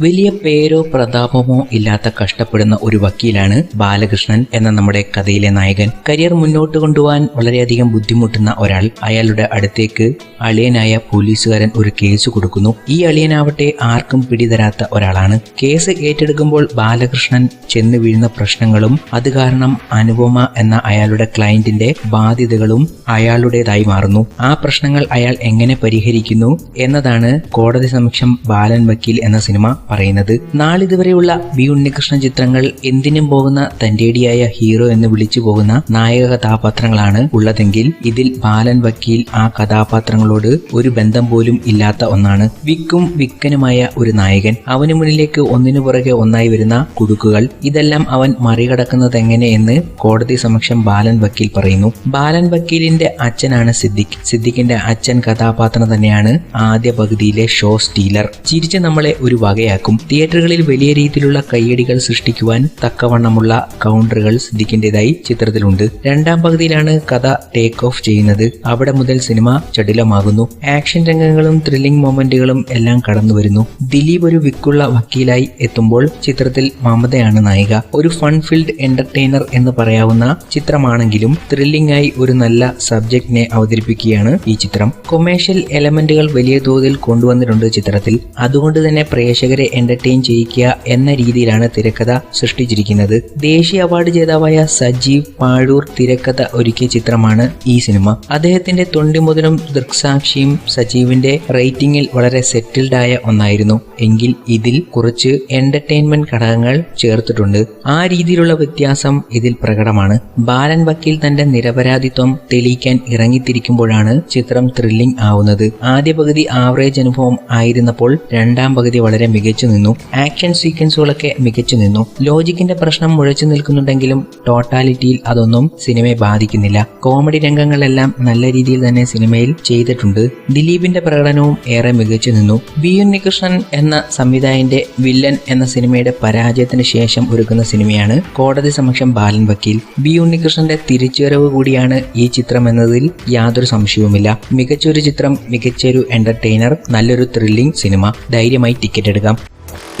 വലിയ പേരോ പ്രതാപമോ ഇല്ലാത്ത കഷ്ടപ്പെടുന്ന ഒരു വക്കീലാണ് ബാലകൃഷ്ണൻ എന്ന നമ്മുടെ കഥയിലെ നായകൻ. കരിയർ മുന്നോട്ട് കൊണ്ടുപോകാൻ വളരെയധികം ബുദ്ധിമുട്ടുന്ന ഒരാൾ അയാളുടെ അടുത്തേക്ക് അളിയനായ പോലീസുകാരൻ ഒരു കേസ് കൊടുക്കുന്നു. ഈ അളിയനാവട്ടെ ആർക്കും പിടിതരാത്ത ഒരാളാണ്. കേസ് ഏറ്റെടുക്കുമ്പോൾ ബാലകൃഷ്ണൻ ചെന്ന് വീഴുന്ന പ്രശ്നങ്ങളും അത് കാരണം അനുപമ എന്ന അയാളുടെ ക്ലയന്റിന്റെ ബാധ്യതകളും അയാളുടേതായി മാറുന്നു. ആ പ്രശ്നങ്ങൾ അയാൾ എങ്ങനെ പരിഹരിക്കുന്നു എന്നതാണ് കോടതി സമക്ഷം ബാലൻ വക്കീൽ എന്ന സിനിമ. പറയുന്നത്. നാളിതുവരെയുള്ള ബി ഉണ്ണികൃഷ്ണൻ ചിത്രങ്ങൾ എന്തിനും പോകുന്ന തന്റേടിയായ ഹീറോ എന്ന് വിളിച്ചു പോകുന്ന നായക കഥാപാത്രങ്ങളാണ് ഉള്ളതെങ്കിൽ ഇതിൽ ബാലൻ വക്കീൽ ആ കഥാപാത്രങ്ങളോട് ഒരു ബന്ധം പോലും ഇല്ലാത്ത ഒന്നാണ്. വിക്കും വിക്കനുമായ ഒരു നായകൻ. അവന് മുന്നിലേക്ക് ഒന്നിനു പുറകെ ഒന്നായി വരുന്ന കുടുക്കുകൾ. ഇതെല്ലാം അവൻ മറികടക്കുന്നത് എങ്ങനെയെന്ന് കോടതി സമക്ഷം ബാലൻ വക്കീൽ പറയുന്നു. ബാലൻ വക്കീലിന്റെ അച്ഛനാണ് സിദ്ദിഖ്. സിദ്ദിഖിന്റെ അച്ഛൻ കഥാപാത്രം തന്നെയാണ് ആദ്യ പകുതിയിലെ ഷോ സ്റ്റീലർ. ചിരിച്ച് നമ്മളെ ഒരു വകയാക്കും തിയേറ്ററുകളിൽ വലിയ രീതിയിലുള്ള കയ്യടികൾ സൃഷ്ടിക്കുവാൻ തക്കവണ്ണമുള്ള കൗണ്ടറുകൾ സിദ്ധിക്കേണ്ടതായി ചിത്രത്തിലുണ്ട്. രണ്ടാം പകുതിയിലാണ് കഥ ടേക്ക് ഓഫ് ചെയ്യുന്നത്. അവിടെ മുതൽ സിനിമ ചടിലമാകുന്നു. ആക്ഷൻ രംഗങ്ങളും ത്രില്ലിംഗ് മൊമെന്റുകളും എല്ലാം കടന്നു വരുന്നു ദിലീപ് ഒരു വിക്കുള്ള വക്കീലായി എത്തുമ്പോൾ ചിത്രത്തിൽ മമതയാണ് നായിക. ഒരു ഫൺ ഫീൽഡ് എന്റർടൈനർ എന്ന് പറയാവുന്ന ചിത്രമാണെങ്കിലും ത്രില്ലിംഗ് ആയി ഒരു നല്ല സബ്ജക്റ്റിനെ അവതരിപ്പിക്കുകയാണ് ഈ ചിത്രം. കൊമേഴ്ഷ്യൽ എലമെന്റുകൾ വലിയ തോതിൽ കൊണ്ടുവന്നിട്ടുണ്ട് ചിത്രത്തിൽ. അതുകൊണ്ട് തന്നെ പ്രേക്ഷകരെ എന്റർടൈൻ ചെയ്യിക്കുക എന്ന രീതിയിലാണ് തിരക്കഥ സൃഷ്ടിച്ചിരിക്കുന്നത്. ദേശീയ അവാർഡ് ജേതാവായ സജീവ് പാഴൂർ തിരക്കഥ ഒരുക്കിയ ചിത്രമാണ് ഈ സിനിമ അദ്ദേഹത്തിന്റെ തൊണ്ടി മുതലും ദൃക്സാക്ഷിയും സജീവിന്റെ റേറ്റിംഗിൽ വളരെ സെറ്റിൽഡ് ആയ ഒന്നായിരുന്നു. എങ്കിൽ ഇതിൽ കുറച്ച് എന്റർടൈൻമെന്റ് ഘടകങ്ങൾ ചേർത്തിട്ടുണ്ട്. ആ രീതിയിലുള്ള വ്യത്യാസം ഇതിൽ പ്രകടമാണ്. ബാലൻ വക്കീൽ തന്റെ നിരപരാധിത്വം തെളിയിക്കാൻ ഇറങ്ങിത്തിരിക്കുമ്പോഴാണ് ചിത്രം ത്രില്ലിംഗ് ആവുന്നത്. ആദ്യ പകുതി ആവറേജ് അനുഭവം ആയിരുന്നപ്പോൾ രണ്ടാം പകുതി വളരെ മികച്ചു നിന്നു. ആക്ഷൻ സീക്വൻസുകളൊക്കെ മികച്ചു നിന്നു. ലോജിക്കിന്റെ പ്രശ്നം മുഴച്ചു നിൽക്കുന്നുണ്ടെങ്കിലും ടോട്ടാലിറ്റിയിൽ അതൊന്നും സിനിമയെ ബാധിക്കുന്നില്ല. കോമഡി രംഗങ്ങളെല്ലാം നല്ല രീതിയിൽ തന്നെ സിനിമയിൽ ചെയ്തിട്ടുണ്ട്. ദിലീപിന്റെ പ്രകടനവും ഏറെ മികച്ചു നിന്നു. ബി ഉണ്ണികൃഷ്ണൻ എന്ന സംവിധായകന്റെ വില്ലൻ എന്ന സിനിമയുടെ പരാജയത്തിന് ശേഷം ഒരുക്കുന്ന സിനിമയാണ് കോടതി സമക്ഷം ബാലൻ വക്കീൽ. ബി ഉണ്ണികൃഷ്ണന്റെ തിരിച്ചുവരവ് കൂടിയാണ് ഈ ചിത്രം എന്നതിൽ യാതൊരു സംശയവുമില്ല. മികച്ചൊരു ചിത്രം മികച്ചൊരു എന്റർടൈനർ നല്ലൊരു ത്രില്ലിംഗ് സിനിമ ധൈര്യമായി ടിക്കറ്റ് എടുക്കാം. you